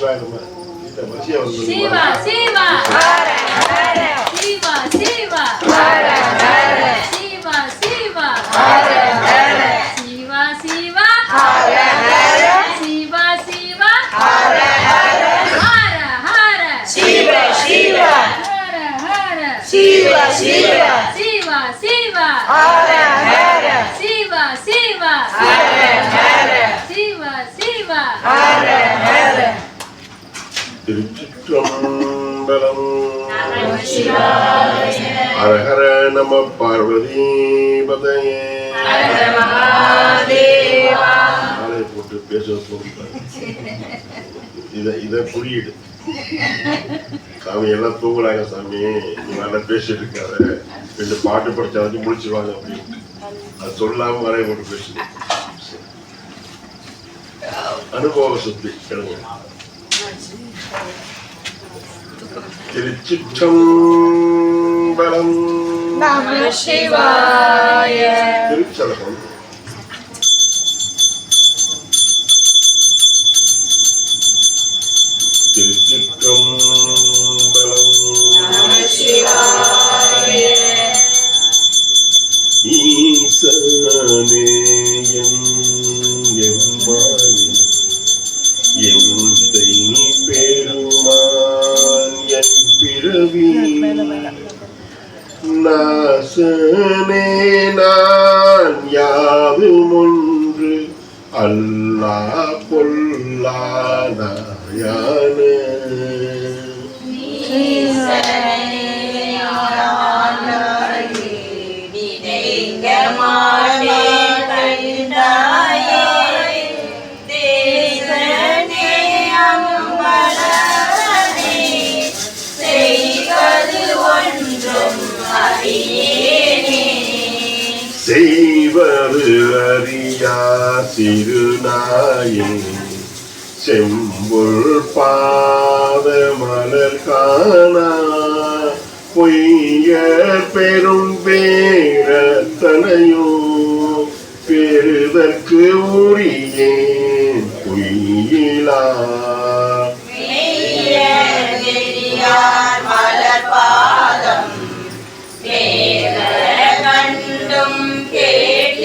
శివాయనమ్మ ఇంత మంచిగా ఉంది శివ శివ హర హర శివ శివ హర హర శివ శివ హర హర శివ శివ హర హర శివ శివ హర హర హర హర శివ శివ హర హర శివ శివ శివ శివ హర హర மங்களம். ஹரஹர நம பார்வதி பதையே. ஆளை போட்டு பேச இத புரியுது. சாமி எல்லாம் தூங்குறாங்க சாமி. நீ நல்லா பேசிட்டு இருக்காரு. ரெண்டு பாட்டு படிச்சாலும் முடிச்சிருவாங்க அப்படின்னு அது சொல்லாம வரைய போட்டு பேசுது. அனுபவ சுத்தி. கேளுங்க. திருச்சிற்றம்பலம் நம சிவாய திருச்சலகம் திருச்சிற்றம்பலம் நம சிவாய ஈசனே நாசனே நான் யாவும் ஒன்று அல்லா பொல்லாதாயான செய்வது அறியா சிறுநாயே செம்புள் பாத மலர் காணா. பொய்ய பெரும் பேரத்தனையோ. பெறுதற்கு உரியேன் பொய்யிலா. மலர் பாதம்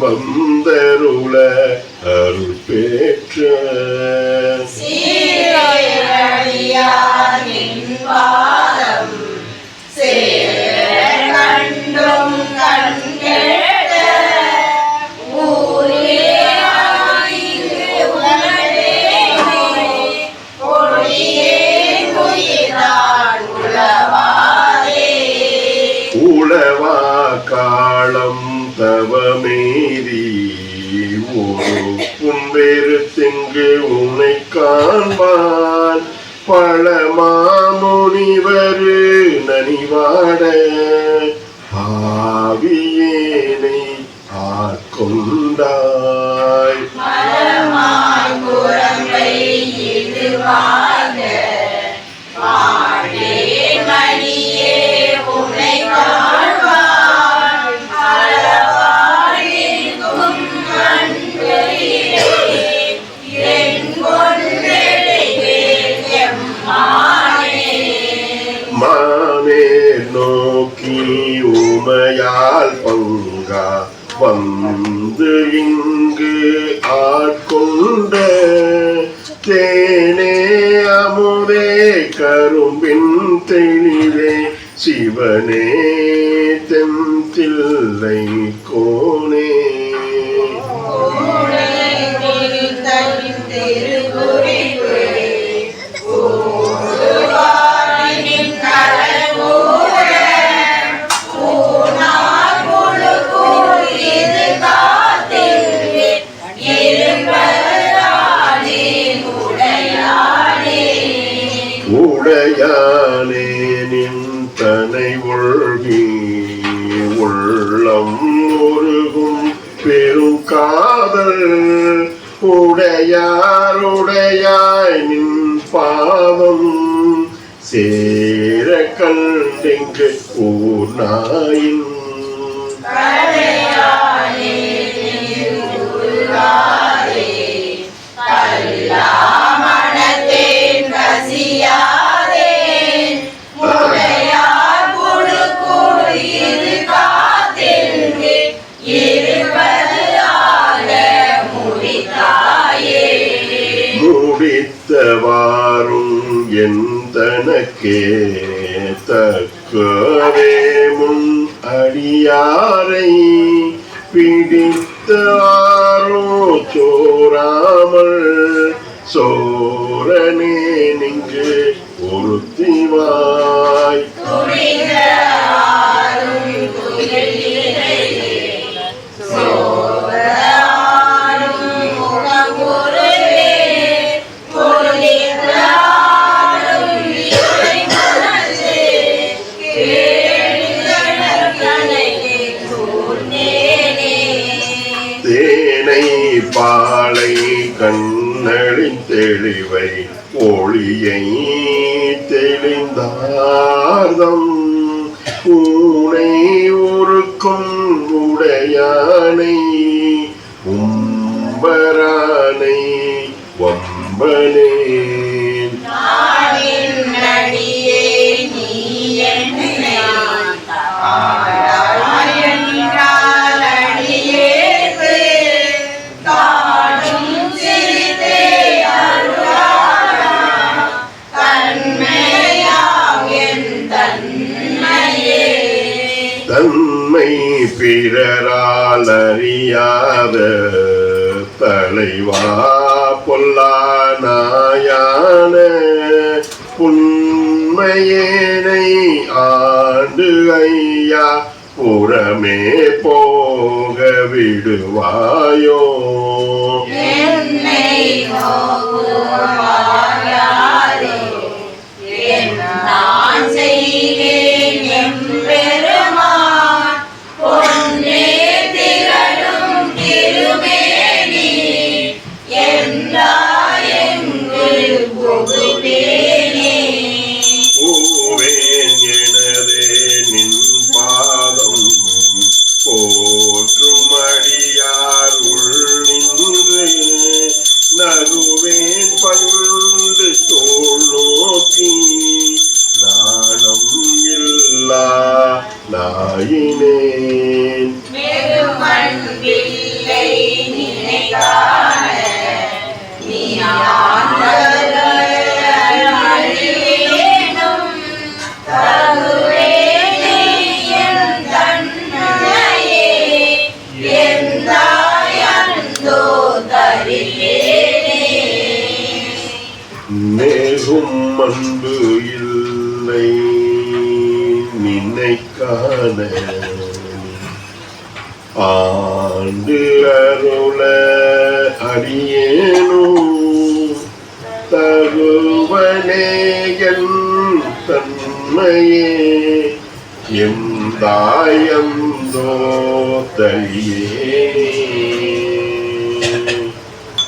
remember செங்கு உன்னை காண்பான் பல மாமுனிவர் நனிவாட. ஆவியேனை ஆட்கொண்டான் வந்து இங்கு ஆட்கொண்ட தேனே அமுதே கரும்பின் தெளிவே சிவனே. உடையாருடையாய் நின் பாவம் சேர கண்டிங்கு ஊர் தெளிவை ஒளியை தெளிந்தார்தம். ஊனை உருக்கும் உடையானை உம்பரானை வம்பனே பிறரால் அறியாத தலைவா பொல்லானாயான உண்மையேனை ஆண்டு ஐயா புறமே போக விடுவாயோ? என்னை நோக்குவாயாரே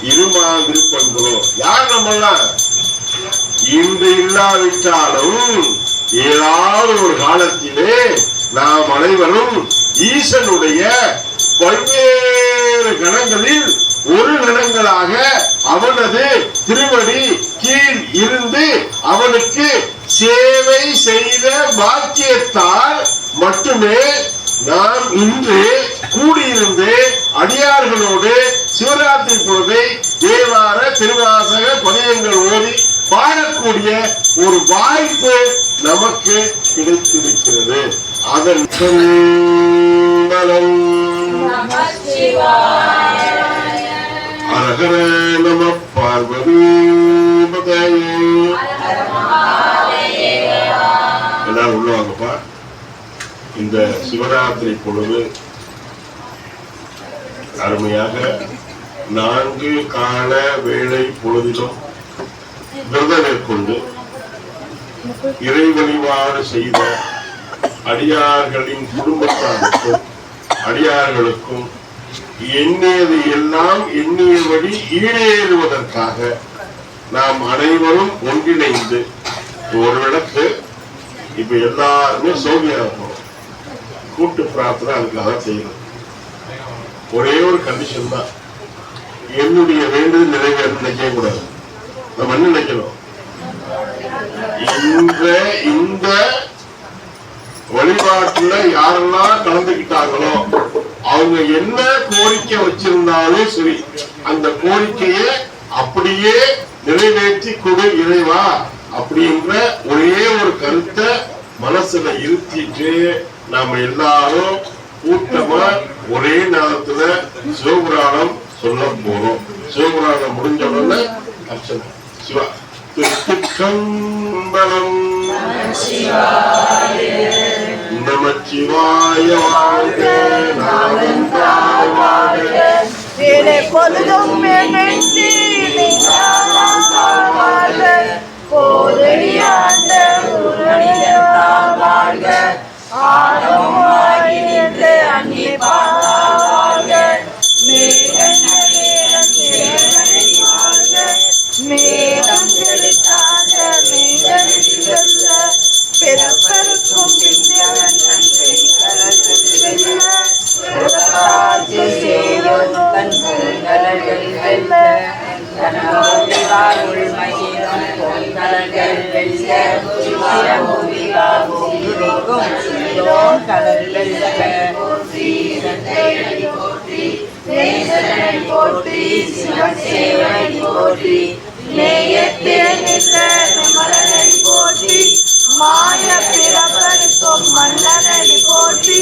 இருமா விருப்பங்களோ யார் நம்மெல்லாம் இன்று இல்லாவிட்டாலும் ஏதாவது ஒரு காலத்திலே நாம் அனைவரும் ஈசனுடைய பல்வேறு கணங்களில் ஒரு கணங்களாக அவனது திருவடி கீழ் இருந்து அவனுக்கு சேவை செய்த பாக்கியத்தால் மட்டுமே நாம் இன்று கூடியிருந்து அடியார்களோடு சிவராத்திரி பொழுது தேவார திருவாசக பதியங்கள் ஓதி பாடக்கூடிய ஒரு வாய்ப்பு நமக்கு கிடைத்திருக்கிறது. அதன் பலம் அரகர நம பார்வதி எல்லாரும் உள்ளவாங்கப்பா இந்த சிவராத்திரி பொழுது அருமையாக நான்கு கால வேலை பொழுதிலும் விரதம் மேற்கொண்டு இறை வழிபாடு செய்த அடியார்களின் குடும்பத்தாருக்கும் அடியார்களுக்கும் எண்ணியது எல்லாம் எண்ணியபடி ஈடேறுவதற்காக நாம் அனைவரும் ஒன்றிணைந்து ஒரு விளக்கு இப்ப எல்லாருமே சௌகியா போறோம் கூட்டு பிரார்த்தனை அதுக்காக செய்யணும். ஒரே ஒரு கண்டிஷன் தான். என்னுடைய வேண்டுதல் நிறைவேற்ற நினைக்க கூடாது நம்ம என்ன நினைக்கணும்? இந்த இந்த வழிபாட்டுல யாரெல்லாம் கலந்துக்கிட்டாங்களோ அவங்க என்ன கோரிக்கை வச்சிருந்தாலும் சரி அந்த கோரிக்கையை அப்படியே நிறைவேற்றி கொடு இறைவா அப்படின்ற ஒரே ஒரு கருத்தை மனசுல இருத்திட்டு நாம எல்லாரும் கூட்டமா ஒரே நேரத்துல சிவபுராணம் சொல்ல போறோம் சிவபுராணம் முடிஞ்ச உடனே அர்ச்சனை. சிவா. திருச்சிற்றம்பலம். நமச்சிவாய வாழ்க. நாதந்தாய் வாழ்க வேலை பொழுதும் நினைத்து போதடியாண்ட வாழ்க ஆரம்பமாகி நின்று வெல்ல கனவோடிவாருள் மகிழும் பொங்கல்கள் வெல்ல சிறமுடிவாகும் சீரோன் கடல் வெல்ல போற்றி சிவன் போற்றி நேயத்தில் நின்ற மலரை போற்றி மாய போற்றி.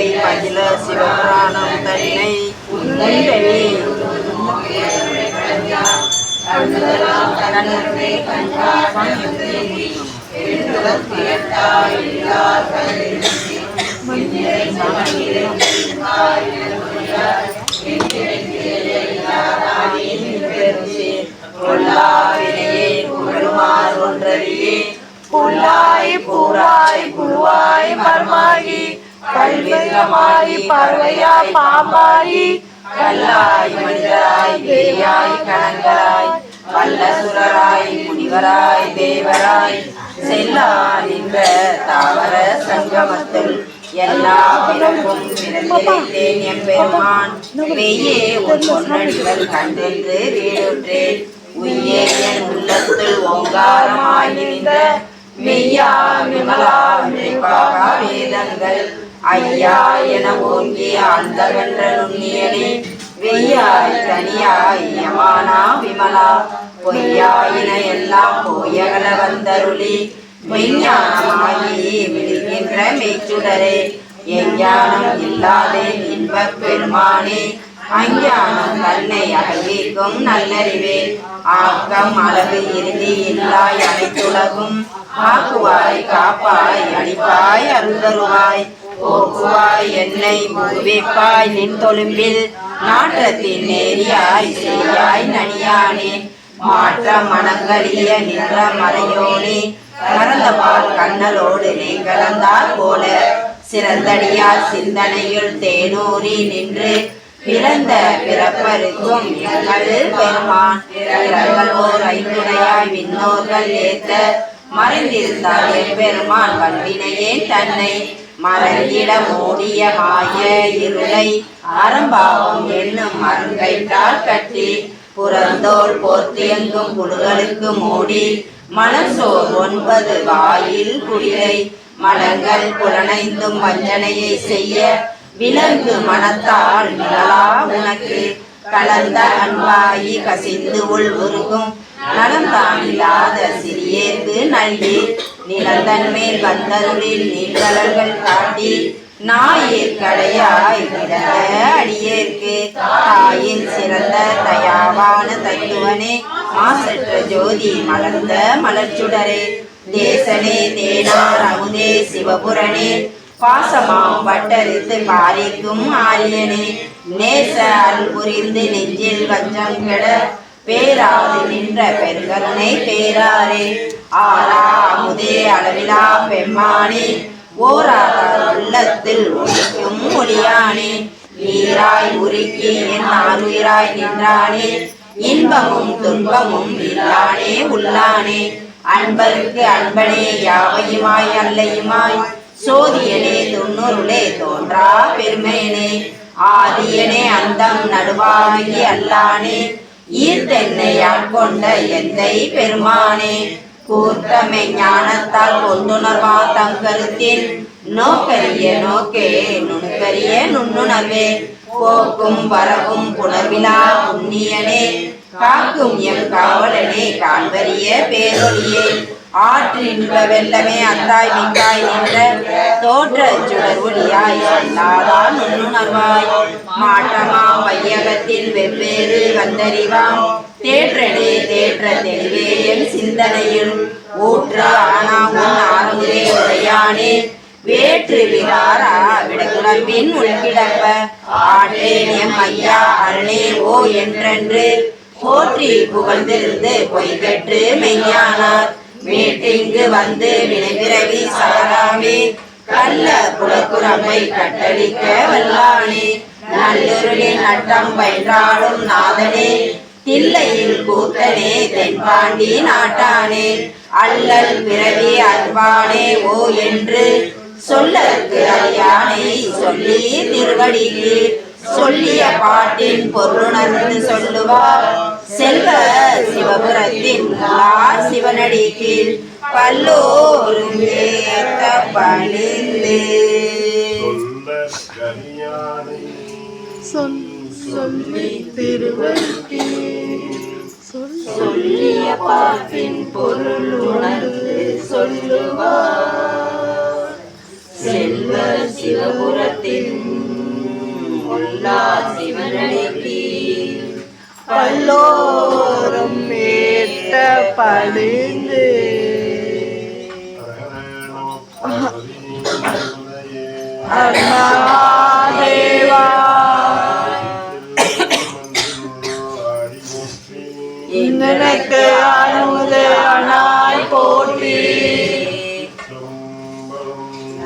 நிலை பகில சிவபுராணம் தன்னை உன்னை புல்லாய் பூராய் குழுவாய் மர்மாகி கல்வெல்லமாயி பறவையாய் பாம்பாயி கல்லாய் மனிதராய் பேயாய் கணங்களாய் வல்லசுரராய் முனிவராய் தேவராய் செல்லா நின்ற தாவர சங்கமத்துள் எல்லா பிறப்பும் பிறந்திருந்தேன் எம்பெருமான். மெய்யே உன் பொன்னடிகள் கண்டென்று வீடுற்றேன் உய்யே என் உள்ளத்துள் ஓங்காரமாய் மெய்யா விமலா வேதங்கள். ஐயா என ஓங்கி ஆழ்ந்த நுண்ணியனே வெய்யாய் தனியாய் யமானா விமலா பொய்யாயின எல்லாம் போயகல வந்தருளி மெய்ஞானமாயி விழுகின்ற மெய்ச்சுடரே எஞ்ஞானம் இல்லாதே இன்பப் பெருமானே அஞ்ஞானம் தன்னை அகழ்விக்கும் நல்லறிவே ஆக்கம் அளவு இறுதி இல்லாய் அனைத்துலகும் ஆக்குவாய் காப்பாய் அடிப்பாய் அருந்தருவாய் போக்குவாய் என்னை புகுவிப்பாய் நின் தொழும்பில். நாற்றத்தின் நேரியாய் செய்யாய் நனியானே. மாற்ற மனங்களிய நின்ற மறையோனே மறந்தபால் கண்ணலோடு நீ கலந்தால் போல. சிறந்தடியார் சிந்தனையுள் தேனூரி நின்று. பிறந்த பிறப்பருக்கும் எங்கள் பெருமான். ஓர் ஐந்துடையாய் விண்ணோர்கள் ஏத்த மறைந்திருந்தால் எம்பெருமான் வல்வினையே தன்னை. மறைந்திட மூடிய மாய இருளை அறம்பாவம் என்னும் மருங்கைற்றால் கட்டி புறந்தோல் போர்த்தியங்கும் புழுகளுக்கு மூடி மலசோர் ஒன்பது வாயில் குடிலை மலங்கள் புலனைந்தும் வஞ்சனையை செய்ய விலங்கு மனத்தால் நிழலா உனக்கு கலந்த அன்பாயி கசிந்து உள் உருகும் நலம்தான் இல்லாத சிறியேற்கு நல்கி நிலந்தன் மேல் வந்தருளில் நீர்கலர்கள் காட்டி நாயிற்கடையாய் கிடந்த அடியேற்கு. தாயின் சிறந்த தயாவான தத்துவனே மாசற்ற ஜோதி மலர்ந்த மலர்ச்சுடரே. தேசனே தேனார் அமுதே சிவபுரணே பாசமாம் பட்டரித்து பாரிக்கும் ஆரியனே. நேச அருள் புரிந்து நெஞ்சில் வஞ்சம் கெட பேராது நின்ற பெருங்கருணை பேராரே ஆரா அமுதே அளவிலா பெம்மானே. ஓராதார் உள்ளத்தில் ஒழிக்கும் ஒளியானே. நீராய் உருக்கி என் ஆறுயிராய் நின்றானே. இன்பமும் துன்பமும் இல்லானே உள்ளானே. அன்பருக்கு அன்பனே யாவையுமாய் அல்லையுமாய். சோதியனே துண்ணுருளே தோன்றா பெருமையனே. ஆதியனே அந்தம் நடுவாகி அல்லானே. ஈர்த்தென்னை ஆட்கொண்ட எந்தை பெருமானே கூர்த்தமை ஞானத்தால் கொண்டுணர்வா தங்கருத்தில் நோக்கரிய நோக்கே நுணுக்கரிய நுண்ணுணர்வே. போக்கும் வரவும் புணர்விலா புண்ணியனே. காக்கும் எம் காவலனே காண்பறிய பேரொழியே. ஆற்றின்ப வெள்ளமே அத்தாய் மிக்காய் நின்ற தோற்ற சுடர் ஒளியாய் சொல்லாதான் நுண்ணுணர்வாய் மாற்றமா வையகத்தில் வெவ்வேறு வந்தறிவாம் தேற்றடே தேற்ற தெளிவே என் சிந்தனையில். ஊற்று ஆனா உன் ஆறுமுதே உடையானே. வேற்று விகாரா விடக்குழம்பின் உள்கிடப்ப ஆற்றேன் எம் ஐயா அருளே ஓ என்றென்று. போற்றி புகழ்ந்திருந்து பொய்கற்று மெய்யானார் மீட்டிங்கு வந்து வினைபிறவி சாராமே. கல்ல குலக்குறமை கட்டளிக்க வல்லானே. நல்லுருளின் நட்டம் பயின்றாடும் நாதனே. தில்லையில் கூத்தனே தென்பாண்டி நாட்டானே. அல்லல் பிறவி அன்பானே ஓ என்று சொல்லற்கு அறியானை சொல்லி திருவடிக்கு சொல்லிய பாட்டின் பொருளுணர்ந்து சொல்லுவார். செல்வ சிவபுரத்தின் உள்ளார் சிவனடிக்கு பல்லோரும் ஏத்த பணிந்து. சொல்லி திருவருக்கே சொல்லிய பாப்பின் பொருள் உணர்ந்து சொல்லுவார். செல்வ சிவபுரத்தின் உள்ளா சிவனடிக்கு பல்லோரும் ஏத்த பணிந்து அருணாதேவா. இந்தனக்கு அனுமதி அனாய் போற்றி.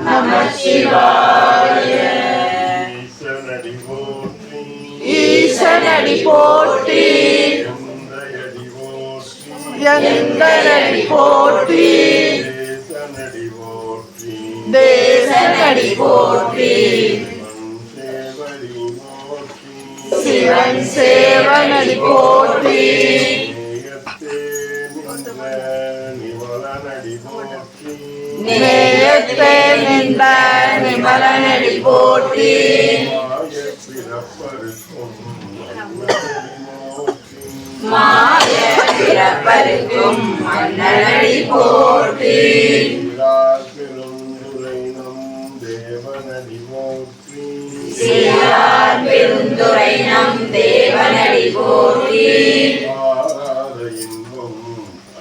நம சிவாய. ஈசனடி போற்றி. எந்தனடி போற்றி. தேசனடி போற்றி. சிவன் சேவனடி போற்றி. நேயத்தே நின்ற நிமலனடி போற்றி. மாய பிறப்பருக்கும் மன்னனடி போற்றி. சீரார் பெருந்துரை நம் தேவனடி போற்றி.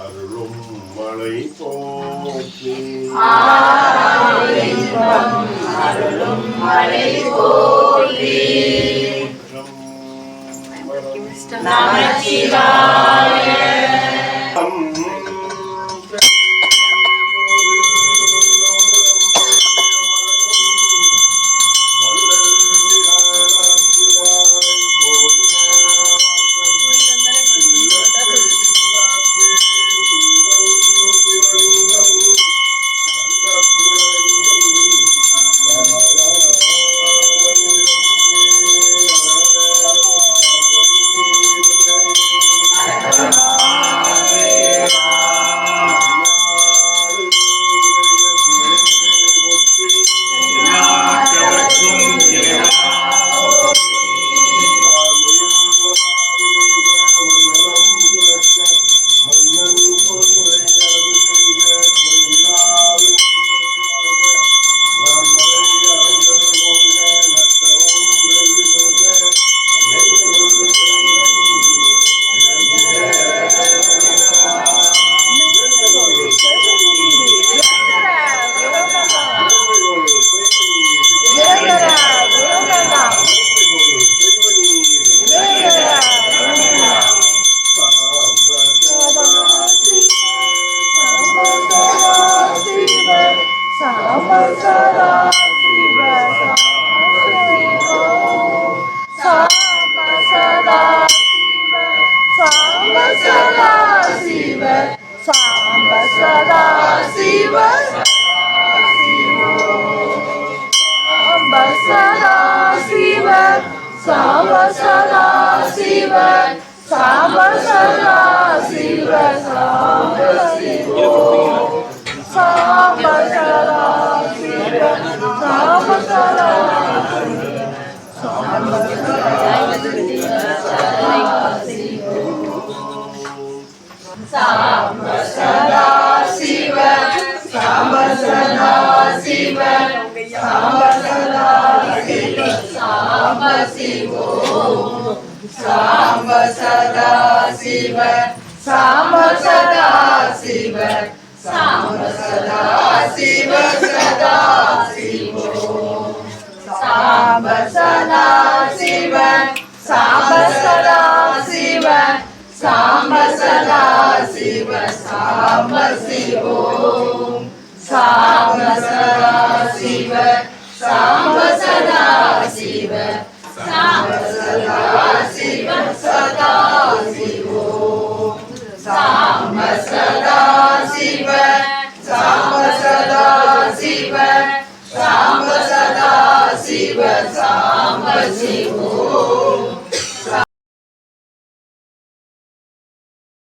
அருளும் மழை போற்றி. ஆராயின்பம் அருளும் மலை போற்றி. நமச்சிவாய சாம்ப சதா சிவ சாம்ப சதா சிவ சாம்ப சதா சிவ சாம்ப சிவ சாம்ப சதா சிவ சாம்ப சதா சதா சிவ சாம்ப சதா சிவ சாம்ப சதா சிவ சாம்ப சிவோ சாம்ப சதா சிவ சாம்ப சதா சிவ சாம்ப சதா சிவ சதா சிவோ சாம்ப சதா சிவ சாம்ப சதா சிவ சாம்ப சதா சிவ சாம்ப சிவோ சாம்ப சதா சிவ சாம்ப சதா சிவ சாம்ப சதா சிவ சதா சிவோ சாம்ப சதா சிவ சாம்ப சதா சிவ சாம்ப சதா சிவ சாம்ப சிவோ